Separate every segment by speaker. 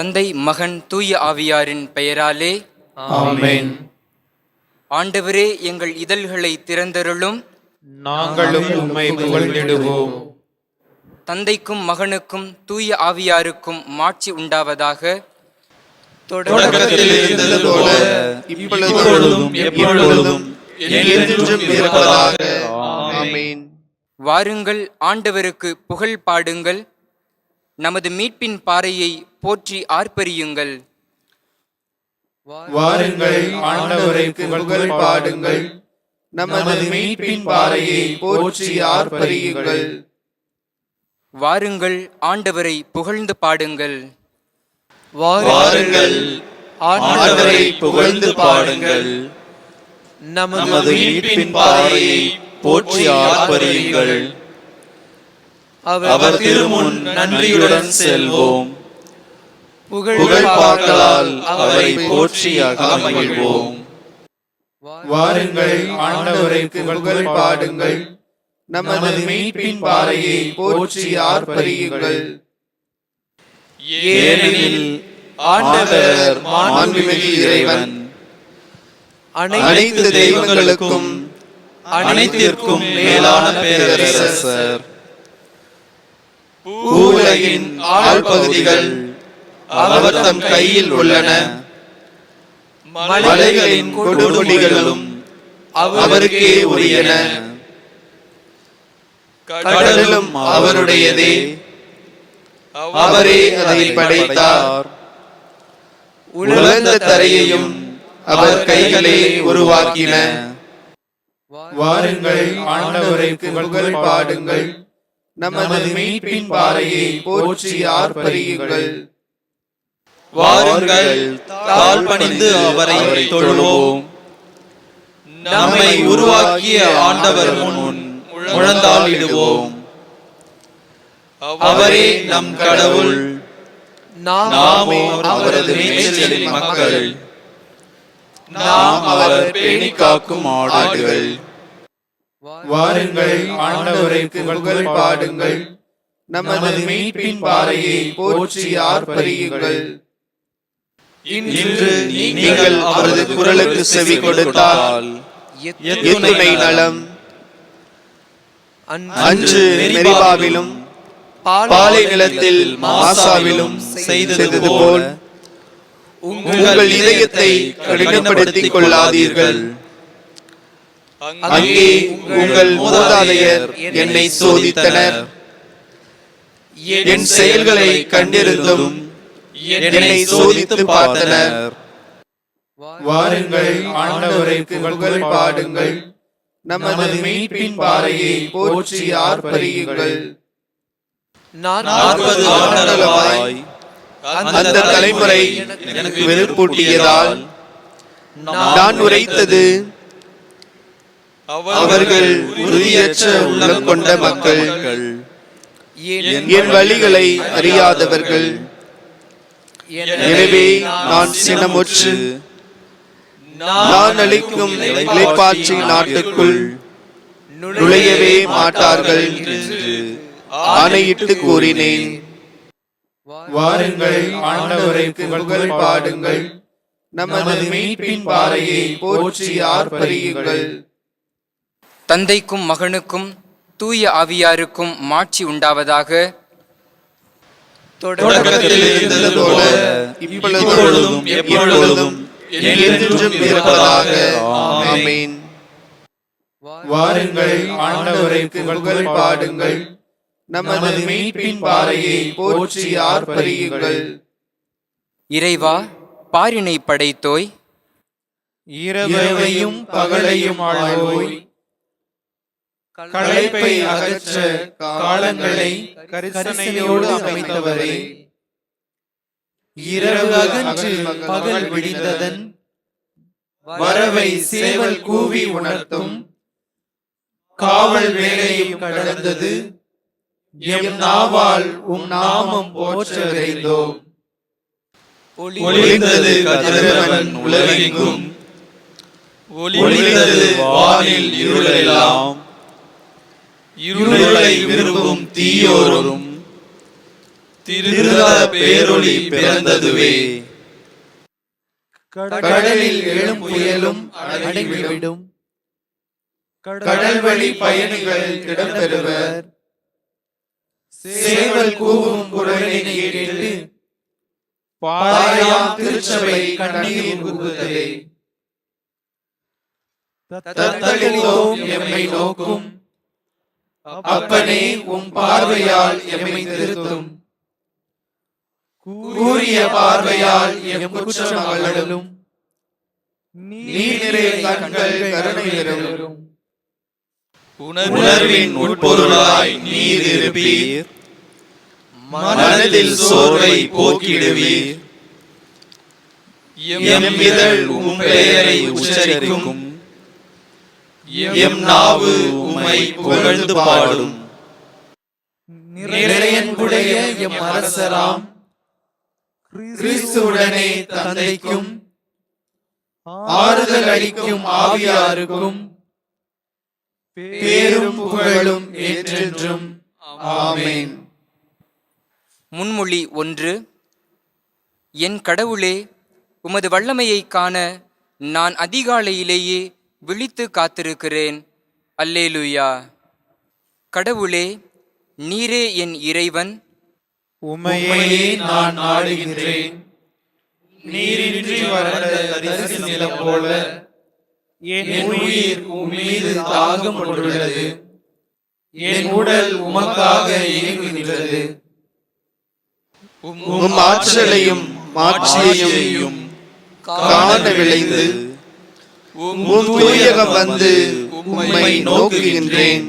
Speaker 1: தந்தை மகன் தூய ஆவியாரின் பெயராலே
Speaker 2: ஆமென்.
Speaker 1: ஆண்டவரே எங்கள் இதழ்களை திறந்தருளும்.
Speaker 2: நாங்களும் உம்மை புகழ்ந்திடுவோம்.
Speaker 1: தந்தைக்கும் மகனுக்கும் தூய ஆவியாருக்கும் மாட்சி உண்டாவதாக.
Speaker 3: தொடக்கத்தில் இருந்தது போல இப்பொழுதும் எப்பொழுதும் என்றென்றும் இருப்பதாக. ஆமென்.
Speaker 1: வாருங்கள் ஆண்டவருக்கு புகழ் பாடுங்கள். நமது மீட்பின் பாறையை போற்றி ஆர்ப்பரியுங்கள்.
Speaker 2: வாருங்கள் ஆண்டவருக்கு புகழ் பாடுங்கள்.
Speaker 3: நமது மீட்பின் பாறையை போற்றி ஆர்ப்பரியுங்கள்.
Speaker 1: வாருங்கள் ஆண்டவரை புகழ்ந்து பாடுங்கள்.
Speaker 3: வாருங்கள் ஆண்டவரை புகழ்ந்து பாடுங்கள்.
Speaker 4: நமது மீட்பின் பாறையை போற்றி ஆர்ப்பரியுங்கள். அவர் திருமுன் நன்றியுடன் செல்வோம். புகழ் பாக்களால் அவரை போற்றி அகமகிழ்வோம்
Speaker 2: வாருங்கள் ஆண்டவருக்கு புகழ் பாடுங்கள்.
Speaker 3: நமது மீட்பின் பாறையை போற்றி ஆர்ப்பரியுங்கள்.
Speaker 4: ஏனெனில் ஆண்டவர் மாண்புமிகு இறைவன்.
Speaker 3: அனைத்து தெய்வங்களுக்கும்
Speaker 4: அனைத்திற்கும் மேலான பேரரசர். பூவுலகின் ஆழ்பகுதிகள் அவர் தம் கையில் உள்ளன. மலைகளின் கொடுமுடிகளும் அவருக்கே உரியன. கடலும் அவருடையதே. அவரே அதை படைத்தார். உலர்ந்த தரையையும் அவர் கைகளே உருவாக்கின.
Speaker 2: வாருங்கள் ஆண்டவரை புகழ் பாடுங்கள்.
Speaker 3: நமது மீட்பின் பாறையை போற்றி ஆர்ப்பரியுங்கள்.
Speaker 4: வாருங்கள் தாழ் பணிந்து அவரை தொழுவோம். நம்மை உருவாக்கிய ஆண்டவர் முன் முழந்தாளிடுவோம். அவரே நம் கடவுள். நாமோ அவரது மேய்ச்சலின் மக்கள். நாம் அவர் பேணி காக்கும் ஆடுகள்.
Speaker 2: வாருங்கள் பாடுங்கள்
Speaker 3: நமது மீட்பின் பாறையை போற்றி ஆர்ப்பரியுங்கள்.
Speaker 4: இன்று நீங்கள் அவரது குரலுக்கு செவி கொடுத்தால்
Speaker 3: எத்துணை நலம். அன்று மெரிபாவிலும் பாலை நிலத்தில் மாசாவிலும் செய்தது போல் உங்கள் இதயத்தை கடினப்படுத்திக் கொள்ளாதீர்கள். அங்கே உங்கள் மூதாதையர் என்னை சோதித்தனர். என் செயல்களை கண்டிருந்தும் என்னை சோதித்து பார்த்தனர்.
Speaker 2: வாருங்கள் ஆண்டவருக்கு புகழ் பாடுங்கள்.
Speaker 3: நமது மீட்பின் பாறையை போற்றி ஆர்ப்பரியுங்கள்.
Speaker 4: நாற்பது ஆண்டளவாய்
Speaker 3: அந்த தலைமுறை எனக்கு வெறுப்பூட்டியதால் நான் உரைத்தது. அவர்கள் உறுதியற்ற உள்ளம் கொண்ட மக்கள். என் வழிகளை அறியாதவர்கள். எனவே நான் சினமுற்று நான் அளிக்கும் இலைப்பாற்றி நாட்டுக்குள் நுழையவே மாட்டார்கள் என்று ஆணையிட்டு கூறினேன்.
Speaker 2: வாருங்கள் ஆண்டவருக்கு புகழ் பாடுங்கள்.
Speaker 3: நமது மீட்பின் பாறையை போற்றி ஆர்ப்பரியுங்கள்.
Speaker 1: தந்தைக்கும் மகனுக்கும் தூய ஆவியாருக்கும் மாட்சி உண்டாவதாக
Speaker 4: தொடக்கத்தில் இருந்தது போல
Speaker 3: இப்பொழுதும் எப்பொழுதும் என்றென்றும் இருப்பதாக. ஆமென்.
Speaker 2: வாருங்கள் புகழ் பாடுங்கள்.
Speaker 3: நமது மீட்பின் பாறையை போற்றி ஆர்ப்பரியுங்கள்.
Speaker 1: இறைவா பாரினை படைத்தோய்.
Speaker 2: இரவையும் பகலையும் ஆழ்வோய். களைப்பை அகற்ற காலங்களை கரிசனையோடு அமைத்தவரே. இரவு அகன்று பகல் விடிந்ததன் வரவை சேவல் கூவி உணர்த்தும். காவல் வேலையும் கடந்தது. எம் நாவால் உம் நாமம் போற்ற விரைந்தோம்
Speaker 4: ஒளிந்தது கதிரவன் உலகெங்கும். ஒளிந்தது வானில் இருளெல்லாம். இருளை விரும்பும் தீயோரும் திருதல பேரொளி பிறந்ததுவே.
Speaker 5: கடலில் எழும் புயலும் அடங்கிவிடும். கடல் வழி பயணிகள் இடம்பெறுவர். சேவல் கூவும் குரலினை கேட்டு பாயாம் திருச்சபை கண்ணீர் உருகுதலே தத்தளித்தோம் எம்மை நோக்கும். அப்பனே உம் பார்வையால் எம்மை திருத்தும். கூறிய பார்வையால் எம் குற்றம் அகலும் நீர் கண்கள் கருணையிலும்
Speaker 4: உணர்வின் உட்பொருளாய் நீர் இருப்பீர். மனதில் சோர்வை போக்கிடுவீர். எம் இதழ் உம் பெயரை உச்சரிக்கும். எம் நாவு உம்மை புகழ்ந்து பாடும்.
Speaker 5: நிறையன்புடைய எம் அரசராம். கிறிஸ்துவுடனே தந்தைக்கும் ஆறுதல் அளிக்கும் ஆவியாருக்கும் பேரும் புகழும் என்றென்றும் ஆமென்.
Speaker 1: முன்மொழி ஒன்று. என் கடவுளே உமது வல்லமையைக் காண நான் அதிகாலையிலேயே விழித்து காத்திருக்கிறேன். அல்லேலூயா. கடவுளே நீரே என் இறைவன்.
Speaker 5: உமையே நான் நாடுகின்றேன். நீரின்றி வறண்ட தரிசு நிலம் போல என் உயிர் உம் மீது தாகம் கொண்டுள்ளது. என் உடல் உமக்காக இயங்குகின்றது.
Speaker 6: உம் ஆற்றலையும் மாட்சியையும் காண விளைந்து உம் தூயகம் வந்து உம்மை நோக்குகின்றேன்.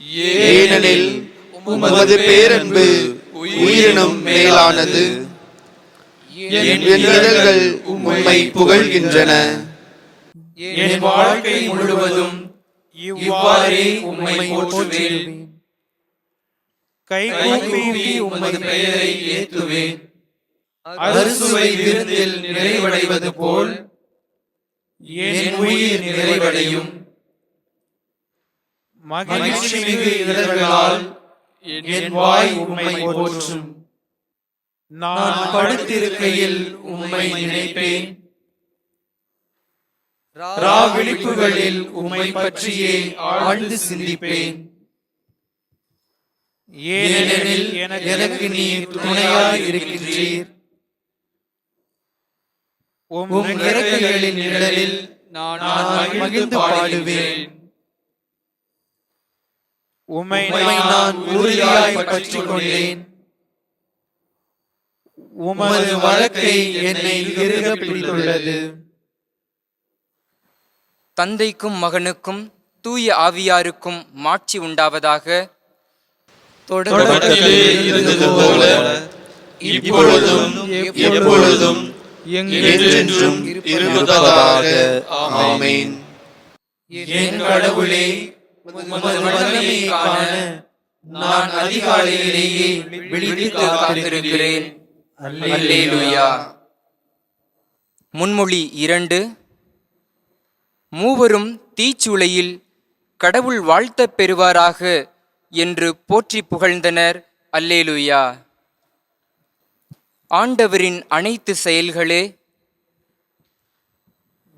Speaker 6: ஏனெனில் உமது பேரன்பு உயிரினும் மேலானது. என் இதழ்கள் உம்மை புகழ்கின்றன.
Speaker 5: என் வாழ்க்கை முழுவதும் இவ்வாறே உம்மை போற்றுவேன். கை கூப்பி உமது பெயரை ஏத்துவேன் அறுசுவை விருந்தில் நிறைவடைவது போல் என் உயிர் நிறைவடையும். மகிழ்ச்சி மிகு இதழ்களால் என் வாய் உம்மை போற்றும். நான் படுத்திருக்கையில் உம்மை நினைப்பேன். ரா விழிப்புகளில் உம்மை பற்றியே ஆழ்ந்து சிந்திப்பேன். ஏனெனில் எனக்கு நீர் துணையாய் இருக்கின்றீர். உம் இறக்கைகளின் நிழலில் நான் மகிழ்ந்து பாடுவேன் உம்மை நான் உறுதியாய் பற்றிக் கொண்டேன் உமது வழக்கை என்னை இறுக பிடித்துள்ளது.
Speaker 1: தந்தைக்கும் மகனுக்கும் தூய ஆவியாருக்கும் மாட்சி உண்டாவதாக
Speaker 4: போல இப்பொழுதும் எப்பொழுதும் என்றென்றும் இருப்பதாக. ஆமென்.
Speaker 5: என் கடவுளே காண நான் அதிகாலையிலேயே விழித்து காத்திருக்கிறேன்.
Speaker 1: அல்லேலூயா. முன்மொழி இரண்டு. மூவரும் தீச்சூளையில் கடவுள் வாழ்த்தப் பெறுவாராக என்று போற்றி புகழ்ந்தனர். அல்லேலூயா. ஆண்டவரின் அனைத்து செயல்களே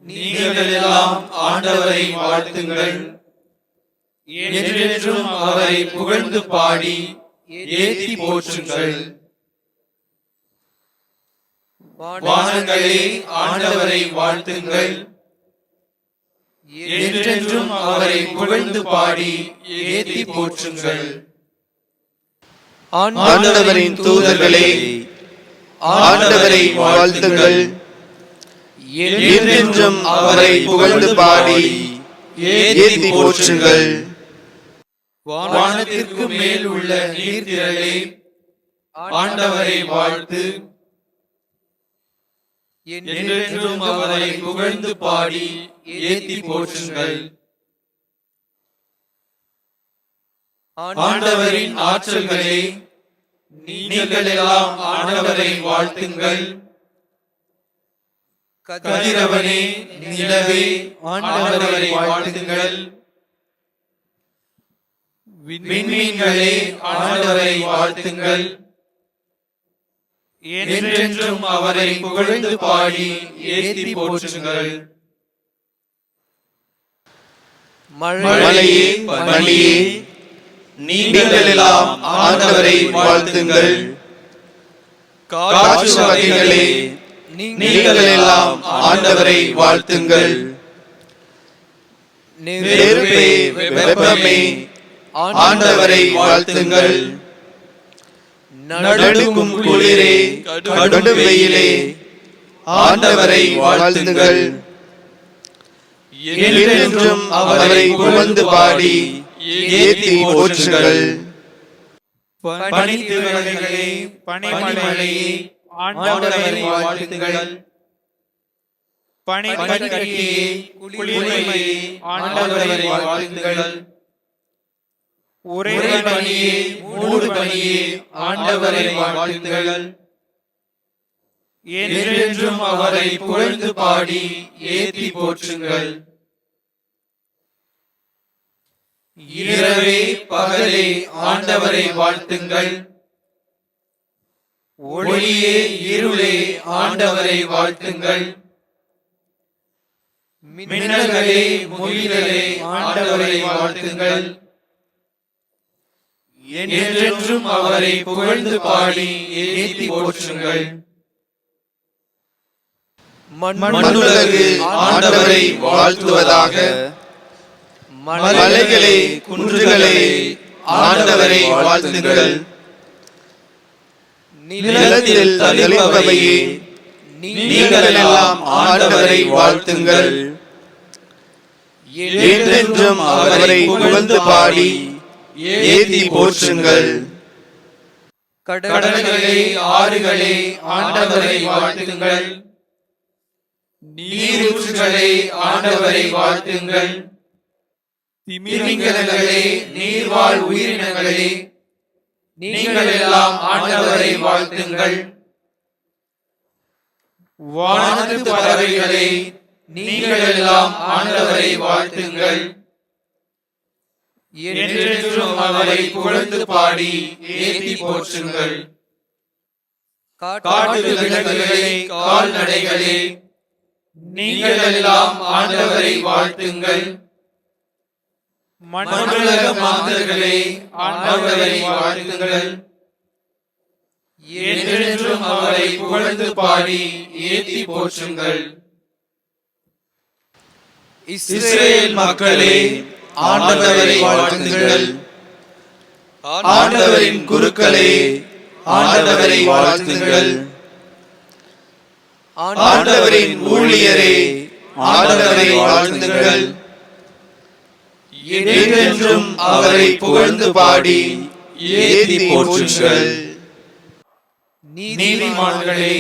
Speaker 5: நீங்கள் எல்லாம் ஆண்டவரை வாழ்த்துங்கள். என்றென்றும் அவரை புகழ்ந்து பாடி ஏத்தி போற்றுங்கள். வானங்களே ஆண்டவரை வாழ்த்துங்கள். என்றென்றும் அவரை புகழ்ந்து பாடி ஏத்தி போற்றுங்கள்.
Speaker 6: ஆண்டவரின் தூதர்களே ஆண்டவரை வாழ்த்துங்கள். என்றென்றும் அவரை புகழ்ந்து பாடி ஏத்தி போற்றுங்கள்.
Speaker 5: வானத்திற்கு மேல் உள்ள நீர்த்திரளே ஆண்டவரை வாழ்த்து. என்றென்றும் அவரை புகழ்ந்து பாடி ஏத்தி போற்றுங்கள். ஆண்டவரின் ஆற்றல்களே நீங்கள் எல்லாம் ஆண்டவரை வாழ்த்துங்கள். கதிரவனே நிலவே ஆண்டவரை வாழ்த்துங்கள். விண்மீன்களே ஆண்டவரை வாழ்த்துங்கள்.
Speaker 7: என்றென்றும் அவரை புகழ்ந்து பாடி ஏற்றி போற்றுங்கள்.
Speaker 3: மழையே மணியே நீங்கள் எல்லாம் ஆண்டவரை வாழ்த்துங்கள். காற்று வகைகளே நீங்கள் எல்லாம் ஆண்டவரை வாழ்த்துங்கள். நெருப்பே வெப்பமே ஆண்டவரை வாழ்த்துங்கள். நடுக்கும் குளிரே கடும் வெயிலே ஆண்டவரை வாழ்த்துங்கள். என்றும் அவரை புகழ்ந்து பாடி ஏத்தி போற்றுங்கள்.
Speaker 7: பனித்திரளைகளே பனிமலையே ஆண்டவரை வாழ்த்துங்கள். பனிக்கட்டியே குளிர்மையே ஆண்டவரை வாழ்த்துங்கள். உரை பனியே மூடு பனியே ஆண்டவரை வாழ்த்துங்கள். என்றென்றும் அவரை புகழ்ந்து பாடி ஏத்தி போற்றுங்கள். இரவே பகலே ஆண்டவரை வாழ்த்துங்கள். ஒளியே இருளே ஆண்டவரை வாழ்த்துங்கள். மின்னல்களே மொழிகளே ஆண்டவரை வாழ்த்துங்கள். என்றென்றும் அவரை புகழ்ந்து பாடி ஏற்றி போற்றுங்கள்.
Speaker 3: மண்ணுலகு ஆண்டவரை வாழ்த்துவதாக மலைகளே குன்றுகளே ஆண்டவரை வாழ்த்துங்கள். நிலத்தில் தளிர்ப்பவையே நீங்கள் எல்லாம் ஆண்டவரை வாழ்த்துங்கள். என்றென்றும் அவரை புகழ்ந்து பாடி ஏத்தி போற்றுங்கள்.
Speaker 7: கடல்களே ஆறுகளே ஆண்டவரை வாழ்த்துங்கள். நீரூற்றுகளே ஆண்டவரை வாழ்த்துங்கள். திமிங்கலங்களே நீர்வாழ் உயிரினங்களே நீங்கள் எல்லாம் ஆண்டவரை வாழ்த்துங்கள். வானத்து பறவைகளே நீங்கள் எல்லாம் ஆண்டவரை வாழ்த்துங்கள். என்றென்றும் அவரை புகழ்ந்து பாடி ஏற்றி போற்றுங்கள். காட்டு விலங்குகளே கால்நடைகளே நீங்கள் எல்லாம் ஆண்டவரை வாழ்த்துங்கள். மண்ணுலக மாந்தர்களே ஆண்டவரை வாழ்த்துங்கள். என்றென்றும் அவரை புகழ்ந்து பாடி ஏத்தி போற்றுங்கள். இஸ்ரேல் மக்களே ஆண்டவரை வாழ்த்துங்கள்.
Speaker 3: ஆண்டவரின் குருக்களே ஆண்டவரை வாழ்த்துங்கள். ஆண்டவரின் ஊழியரே ஆண்டவரை வாழ்த்துங்கள். என்றென்றும் அவரை புகழ்ந்து பாடி ஏத்தி போற்றுங்கள்.
Speaker 7: நீதிமான்களே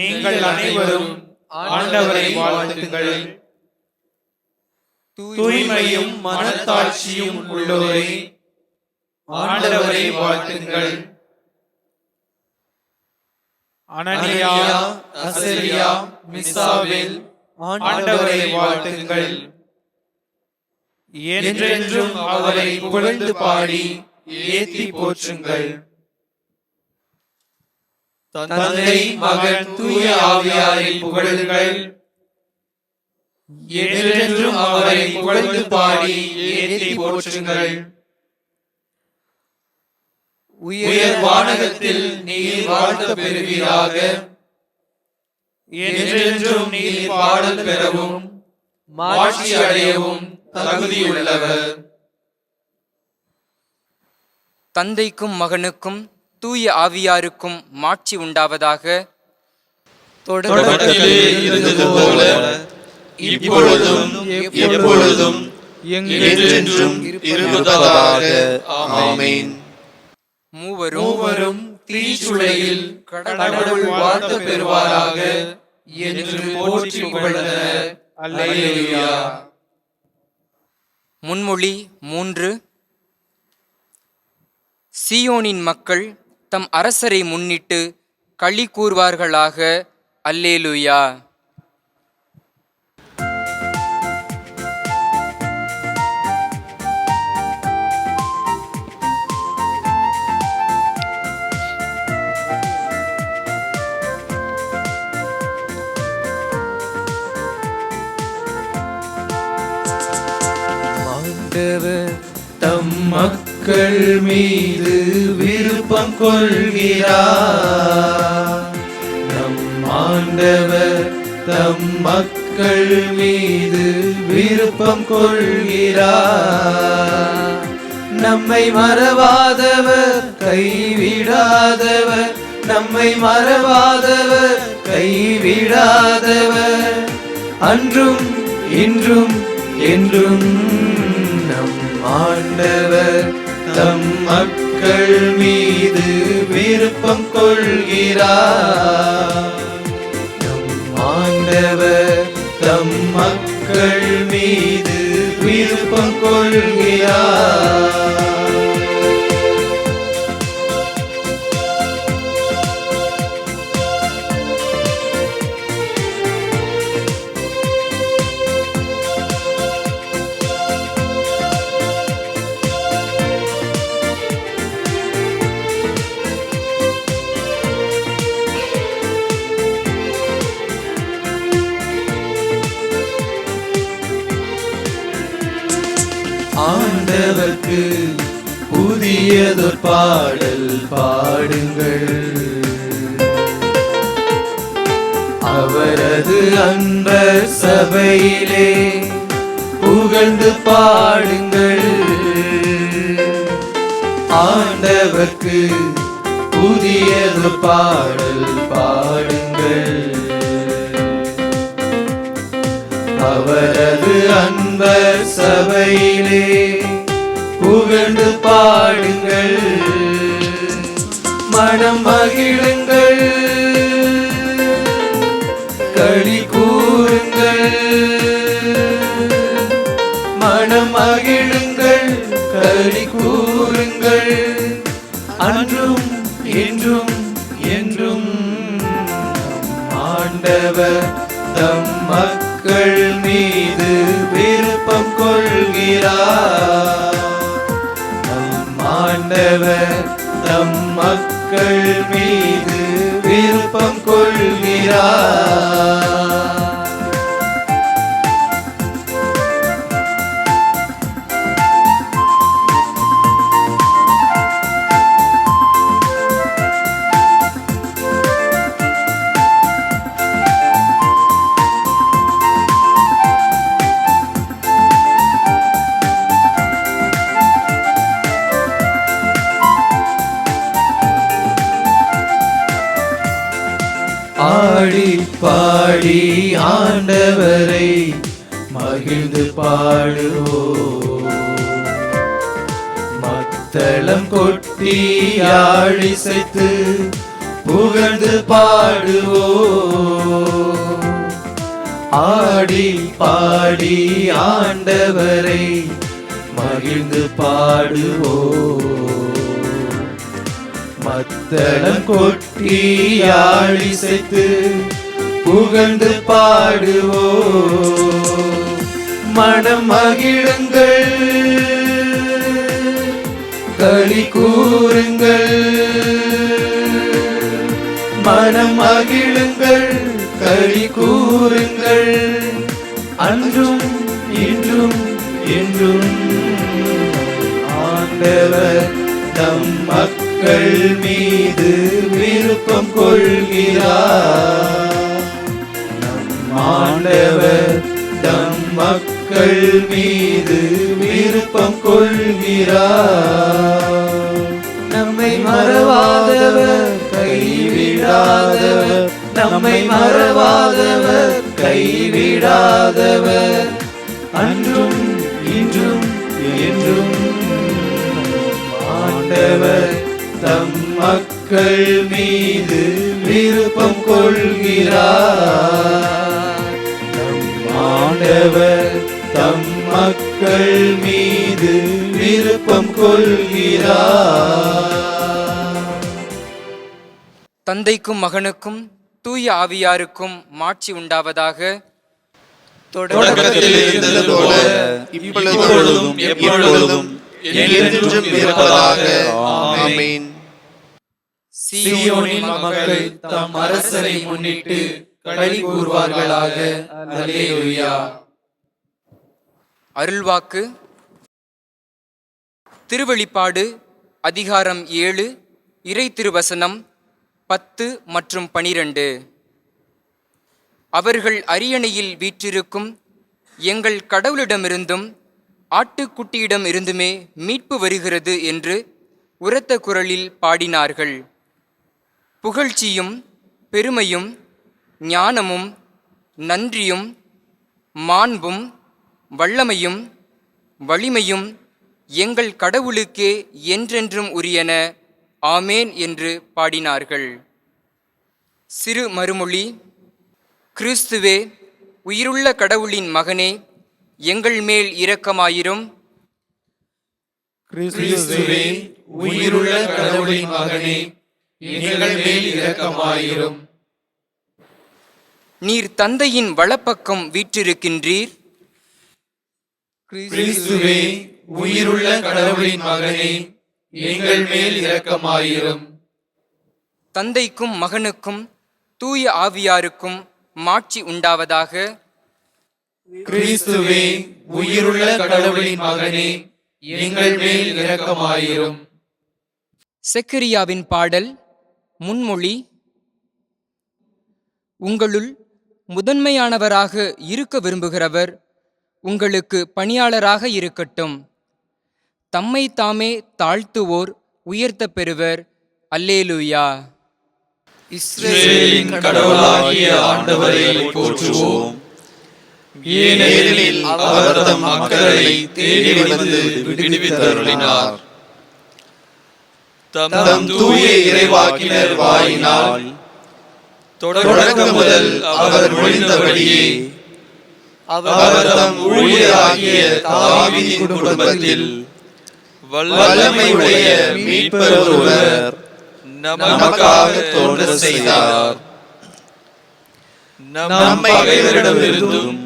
Speaker 7: நீங்கள் அனைவரும் ஆண்டவரை வாழ்த்துங்கள். தூய்மையும் மனத்தாட்சியும் உள்ளோரை ஆண்டவரை வாழ்த்துங்கள். அனனியா அசரியா மிசாவில் ஆண்டவரை வாழ்த்துங்கள். என்றென்றும் அவரை புகழ்ந்து பாடி ஏத்தி போற்றுங்கள். தந்தை மகன் தூய ஆவியாரை புகழுங்கள். என்றென்றும் அவரை புகழ்ந்து பாடி ஏத்தி போற்றுங்கள். உயர் வானகத்தில் நீர் வாழ்ந்த பெறுவீராக. என்றென்றும் நீர் பாடல் பெறவும் மாற்றி அடையவும் தகுதியுள்ளவர்.
Speaker 1: தந்தைக்கும் மகனுக்கும் தூய ஆவியாருக்கும் மாட்சி உண்டாவதாக
Speaker 3: தொடக்கத்திலே இருந்தது போல இப்பொழுதும் எப்பொழுதும் என்றென்றும் இருப்பதாக ஆமென்.
Speaker 1: மூவரும்
Speaker 7: மூவரும் தீச்சுளையில் கடவுள் வாழ்த்த பெறுவாராக என்று போற்றி புகழ்ந்தனர். அல்லேலூயா.
Speaker 1: முன்மொழி மூன்று. சியோனின் மக்கள் தம் அரசரை முன்னிட்டு களி கூறுவார்களாக அல்லேலுயா.
Speaker 2: ஆண்டவர் தம் மக்கள் மீது விருப்பம் கொள்கிறார். நம் ஆண்டவர் தம் மக்கள் மீது விருப்பம் கொள்கிறார். நம்மை மறவாதவர் கைவிடாதவர். நம்மை மறவாதவர் கைவிடாதவர். அன்றும் இன்றும் என்றும் ஆண்டவர் தம் மக்கள் மீது விருப்பம் கொள்கிறார். நம் ஆண்டவர் தம் மக்கள் மீது விருப்பம் கொள்கிறார். புதியதொரு பாடல் பாடுங்கள். அவரது அன்பர் சபையிலே புகழ்ந்து பாடுங்கள். ஆண்டவர்க்கு புதியது பாடல் பாடுங்கள். அவரது அன்பர் சபையிலே புகழ்ந்து பாடுங்கள். மனம் மகிழுங்கள். களி கூறுங்கள். மனம் மகிழுங்கள். களி கூறுங்கள். அன்றும் என்றும் என்றும். ஆண்டவர் தம் மக்கள் மீது விருப்பம் கொள்கிறார். ஆண்டவர் தம் மக்கள் மீது விருப்பம் கொள்கிறார். தாழிசைத்து புகழ்ந்து பாடுவோ. ஆடி பாடி ஆண்டவரை மகிழ்ந்து பாடுவோ. மத்தளம் கொட்டி ஆழிசைத்து புகழ்ந்து பாடுவோ. மனம் மகிழுங்கள். களி கூறுங்கள். மனம் மகிழுங்கள் களி கூறுங்கள். அன்றும் இன்றும் என்றும் ஆண்டவர் தம் மக்கள் மீது விருப்பம் கொள்கிறார். நம் ஆண்டவர் தம் மக்கள் மீது விருப்பம் கொள்கிறார். நம்மை மறவாதவர் கைவிடாதவர். நம்மை மறவாதவர் கைவிடாதவர். அன்றும் இன்றும் என்றும் ஆண்டவர் தம் மக்கள் மீது விருப்பம் கொள்கிறார். ஆண்டவர் தம் மக்கள் மீது விருப்பம் கொள்கிறார்.
Speaker 1: தந்தைக்கும் மகனுக்கும் தூய ஆவியாருக்கும் மாட்சி உண்டாவதாக
Speaker 3: தொடக்கத்தில் இருந்தது போல இப்பொழுதும் எப்பொழுதும் என்றென்றும் இருப்பதாக. ஆமென்.
Speaker 2: சீயோனின் மக்கள் தம் அரசரை முன்னிட்டு களி கூறுவார்களாக. அல்லேலூயா.
Speaker 1: அருள்வாக்கு. திருவெளிப்பாடு அதிகாரம் ஏழு இறை திருவசனம் பத்து மற்றும் பனிரெண்டு. அவர்கள் அரியணையில் வீற்றிருக்கும் எங்கள் கடவுளிடமிருந்தும் ஆட்டுக்குட்டியிடம் இருந்துமே மீட்பு வருகிறது என்று உரத்த குரலில் பாடினார்கள். புகழ்ச்சியும் பெருமையும் ஞானமும் நன்றியும் மாண்பும் வல்லமையும் வலிமையும் எங்கள் கடவுளுக்கே என்றென்றும் உரியன. ஆமேன் என்று பாடினார்கள். சிறு மறுமொழி கிறிஸ்துவே உயிருள்ள கடவுளின் மகனே எங்கள் மேல் இரக்கமாயிரும்.
Speaker 6: கிறிஸ்துவே உயிருள்ள கடவுளின் மகனே எங்கள் மேல் இரக்கமாயிரும்.
Speaker 1: நீர் தந்தையின் வலப்பக்கம் வீற்றிருக்கின்றீர்.
Speaker 6: கிறிஸ்துவே உயிருள்ள கடவுளின் மகனே எங்கள் மேல் இரக்கமாயிரும்.
Speaker 1: தந்தைக்கும் மகனுக்கும் தூய ஆவியாருக்கும் மாட்சி உண்டாவதாக.
Speaker 6: கிறிஸ்துவே உயிருள்ள கடவுளின் மகனே எங்கள் மேல் இரக்கமாயிரும்.
Speaker 1: செக்கரியாவின் பாடல் முன்மொழி உங்களுள் முதன்மையானவராக இருக்க விரும்புகிறவர் உங்களுக்கு பணியாளராக இருக்கட்டும். தம்மை தாமே தாழ்த்துவோர் உயர்த்த பெறுவர். அல்லேலூயா.
Speaker 6: இஸ்ரேலின் கடவுளாகிய ஆண்டவரை போற்றுவோம். ஏனெனில் அவர் தம் மக்களை தேடி வந்து விடுவித்தருளினார். தம் தூய இறைவாக்கினர் வாயினால் தொடக்கம் முதல் அவர் மொழிந்தபடியே அவர் தம் ஊழியராகிய தாவீதின் குடும்பத்தில் வல்லமையுடைய மீட்பர் ஒருவர் நமக்காக தோன்ற செய்தார். நம் பகைவரிடமிருந்தும்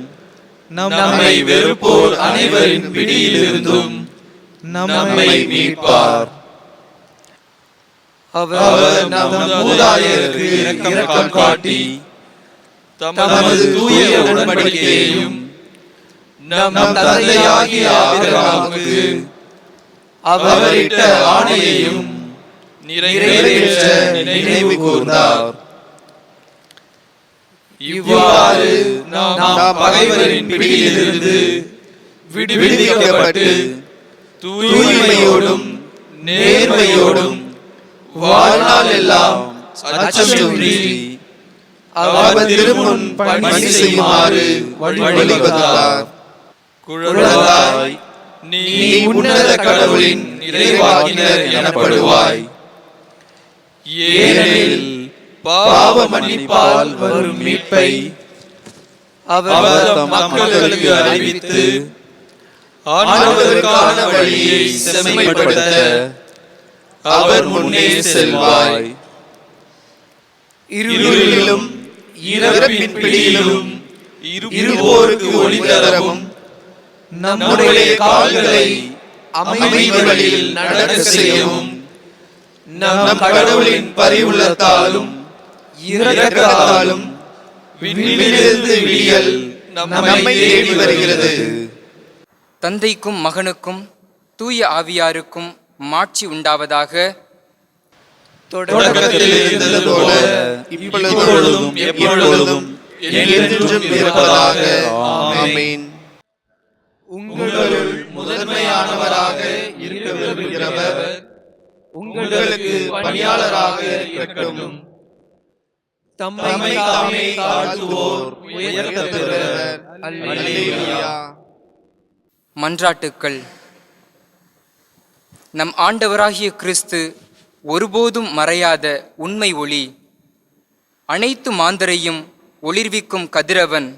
Speaker 6: நம்மை வெறுப்போர் அனைவரின் பிடியிலிருந்தும் நம்மை மீட்பார். அவர் நம் மூதாதையருக்கு இரக்கம் காட்டி தமது தூய உடன்படிக்கையையும் நம் தந்தையாகிய ஆபிரகாமுக்கு அவரிட்ட ஆணையையும் நிறைவேற்ற நினைவு கூர்ந்தார். இவ்வாறு நாம் பகைவரின் பிடியிலிருந்து விடுவிக்கப்பட்டு தூய்மையோடும் நேர்மையோடும் வாழ்நாள் எல்லாம் அச்சமின்றி அவர் திருமுன் பணி செய்யுமாறு வழிவகுத்தார் குழந்தாய் நீ உன்னத கடவுளின் இறைவாகினர் எனப்படுவாய். ஏனெனில் பாவ மன்னிப்பால் வரும் மீட்பை அவர் மக்களுக்கு அறிவித்து ஆண்டவருக்கான வழியை செம்மைப்படுத்த அவர் முன்னே செல்வாய். இருளிலும் இரவின் பிடியிலும் இருவோருக்கு ஒளி தரவும் நம்முடைய கால்களை அமைதிகளில் நடக்க செய்யவும் நம் கடவுளின் பரிவுள்ளத்தாலும் இரக்கத்தாலும் விண்ணிலிருந்து விடியல் நம்மை தேடி வருகிறது.
Speaker 1: தந்தைக்கும் மகனுக்கும் தூய ஆவியாருக்கும் மாட்சி உண்டாவதாக
Speaker 6: தொடக்கத்தில் இருந்தது போல
Speaker 3: இப்பொழுதும் எப்பொழுதும் என்றென்றும் இருப்பதாக. ஆமென்.
Speaker 6: உங்களுள் முதன்மையானவராக இருக்க விரும்புகிறவர் உங்களுக்கு பணியாளராக இருக்கட்டும். தம்மை தாமே தாழ்த்துவோர் அல்லேலூயா.
Speaker 1: மன்றாட்டுக்கள். நம் ஆண்டவராகிய கிறிஸ்து ஒருபோதும் மறையாத உண்மை ஒளி அனைத்து மாந்தரையும் ஒளிர்விக்கும் கதிரவன்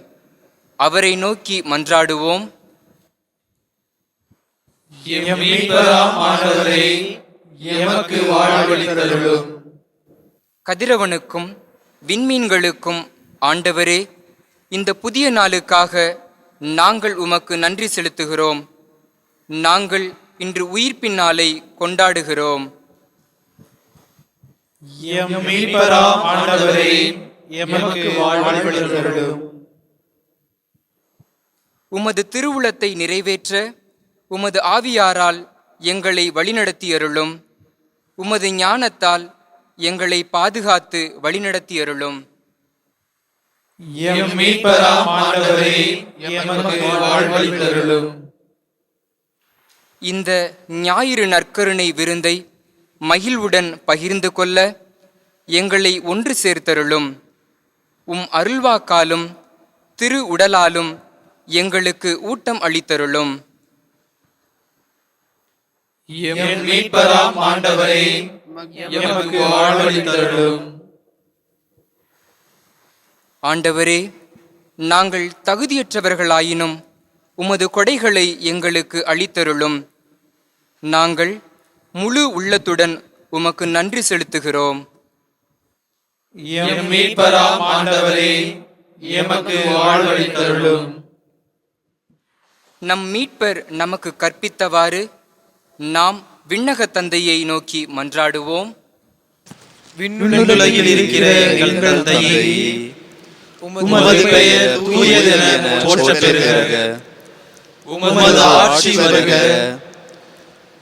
Speaker 1: அவரை நோக்கி மன்றாடுவோம். கதிரவனுக்கும் விண்மீன்களுக்கும் ஆண்டவரே இந்த புதிய நாளுக்காக நாங்கள் உமக்கு நன்றி செலுத்துகிறோம். நாங்கள் இன்று உயிர்ப்பின் நாளை கொண்டாடுகிறோம். உமது திருவுளத்தை நிறைவேற்ற உமது ஆவியாரால் எங்களை வழிநடத்தியருளும். உமது ஞானத்தால் எங்களை பாதுகாத்து வழிநடத்தியருளும்.
Speaker 2: எம் மீட்பராம் ஆண்டவரே எமக்கு வாழ்வளித்தருளும்
Speaker 1: இந்த ஞாயிறு நற்கருணை விருந்தை மகிழ்வுடன் பகிர்ந்து கொள்ள எங்களை ஒன்று சேர்த்தருளும். உம் அருள்வாக்காலும் திரு உடலாலும் எங்களுக்கு ஊட்டம் அளித்தருளும்.
Speaker 2: ஆண்டவரே
Speaker 1: ஆண்டவரே நாங்கள் தகுதியற்றவர்களாயினும் உமது கொடைகளை எங்களுக்கு அளித்தருளும். நாங்கள் முழு உள்ளத்துடன் உமக்கு நன்றி செலுத்துகிறோம்.
Speaker 2: எம் மீட்பராம் ஆண்டவரே எமக்கு வாழ்வளித்தருளும்
Speaker 1: நம் மீட்பர் நமக்கு கற்பித்தவாறு நாம் விண்ணக தந்தையை நோக்கி மன்றாடுவோம்.
Speaker 4: விண்ணுலகில் இருக்கிற எங்கள் தந்தையே உமது பெயர் தூயதென போற்றப் பெறுக உமது ஆட்சி வருக.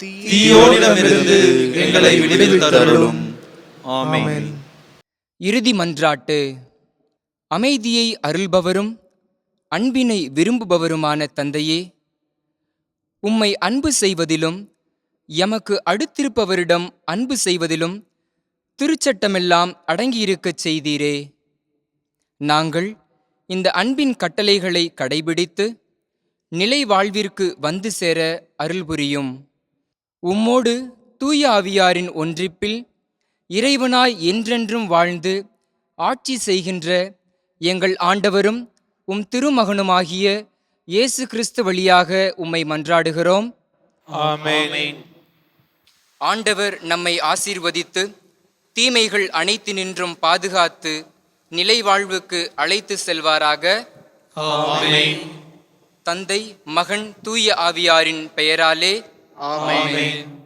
Speaker 4: தீயோனிடமிருந்து எங்களை விடுவித்தருளும். ஆமென்.
Speaker 1: இறுதி மன்றாட்டு. அமைதியை அருள்பவரும் அன்பினை விரும்புபவருமான தந்தையே உம்மை அன்பு செய்வதிலும் எமக்கு அடுத்திருப்பவரிடம் அன்பு செய்வதிலும் திருச்சட்டமெல்லாம் அடங்கியிருக்கச் செய்தீரே. நாங்கள் இந்த அன்பின் கட்டளைகளை கடைபிடித்து நிலை வாழ்விற்கு வந்து சேர அருள் புரியும் உம்மோடு தூய ஆவியாரின் ஒன்றிப்பில் இறைவனாய் என்றென்றும் வாழ்ந்து ஆட்சி செய்கின்ற எங்கள் ஆண்டவரும் உம் திருமகனுமாகிய இயேசு கிறிஸ்து வழியாக உம்மை மன்றாடுகிறோம். ஆண்டவர் நம்மை ஆசீர்வதித்து தீமைகள் அனைத்தினின்றும் பாதுகாத்து நிலை வாழ்வுக்கு அழைத்து செல்வாராக. தந்தை மகன் தூய ஆவியாரின் பெயராலே
Speaker 2: ஆமென்